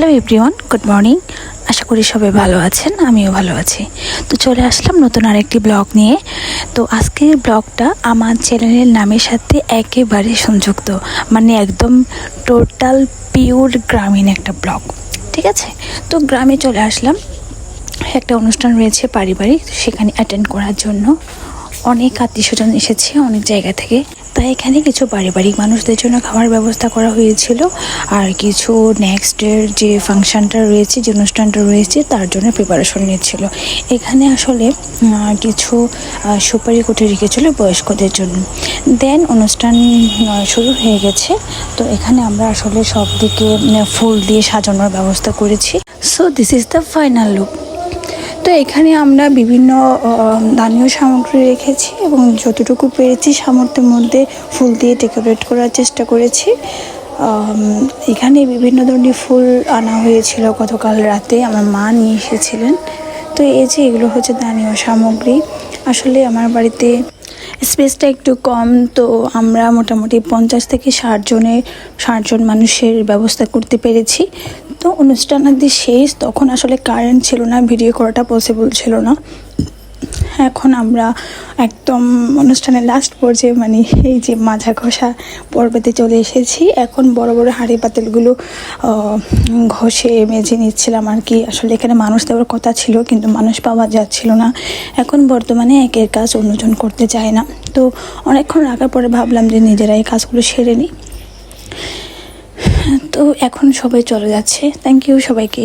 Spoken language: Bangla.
হ্যালো এভরিওয়ান গুড মর্নিং আশা করি সবাই ভালো আছেন, আমিও ভালো আছি। তো চলে আসলাম নতুন আরেকটি ব্লগ নিয়ে। তো আজকের ব্লগটা আমার চ্যানেলের নামের সাথে একেবারে সংযুক্ত মানে একদম টোটাল পিওর গ্রামীণ একটা ব্লগ, ঠিক আছে? তো গ্রামে চলে আসলাম। একটা অনুষ্ঠান রয়েছে পারিবারিক, সেখানে অ্যাটেন্ড করার জন্য। অনেক আত্মীয় স্বজন এসেছে অনেক জায়গা থেকে। তাই এখানে কিছু পারিবারিক মানুষদের জন্য খাবার ব্যবস্থা করা হয়েছিল। আর কিছু নেক্সটের যে ফাংশনটা রয়েছে, যে অনুষ্ঠানটা রয়েছে, তার জন্য প্রিপারেশন নিচ্ছিল। এখানে আসলে কিছু সুপারি কুটে রেখেছিল বয়স্কদের জন্য। দেন অনুষ্ঠান শুরু হয়ে গেছে। তো এখানে আমরা আসলে সব দিকে ফুল দিয়ে সাজানোর ব্যবস্থা করেছি। So this is the final look তো এখানে আমরা বিভিন্ন দানীয় সামগ্রী রেখেছি এবং যতটুকু পেরেছি সামর্থ্যের মধ্যে ফুল দিয়ে ডেকোরেট করার চেষ্টা করেছি। এখানে বিভিন্ন ধরনের ফুল আনা হয়েছিল গতকাল রাতে, আমার মা নিয়ে এসেছিলেন। তো এই যে এগুলো হচ্ছে দানীয় সামগ্রী। আসলে আমার বাড়িতে স্পেসটা একটু কম, তো আমরা মোটামুটি পঞ্চাশ থেকে ষাট জনের, ষাট জন মানুষের ব্যবস্থা করতে পেরেছি। অনুষ্ঠান আদি শেষ, তখন আসলে কারেন্ট ছিল না ভিডিও করাটা পসিবল ছিল না। এখন আমরা একদম অনুষ্ঠানের লাস্ট পর্যায়ে মানে এই যে মাঝা ঘষা পর্বতে চলে এসেছি। এখন বড় বড় হাঁড়ি পাতিলগুলো ঘষে মেজে নিচ্ছিলাম আর কি। আসলে এখানে মানুষ দেওয়ার কথা ছিল, কিন্তু মানুষ পাওয়া যাচ্ছিল না। এখন বর্তমানে একের কাজ অন্যজন করতে চায় না। তো অনেকক্ষণ রাখার পরে ভাবলাম যে নিজেরা এই কাজগুলো সেরে নিই। তো এখন সবাই চলে যাচ্ছে। থ্যাংক ইউ সবাইকে।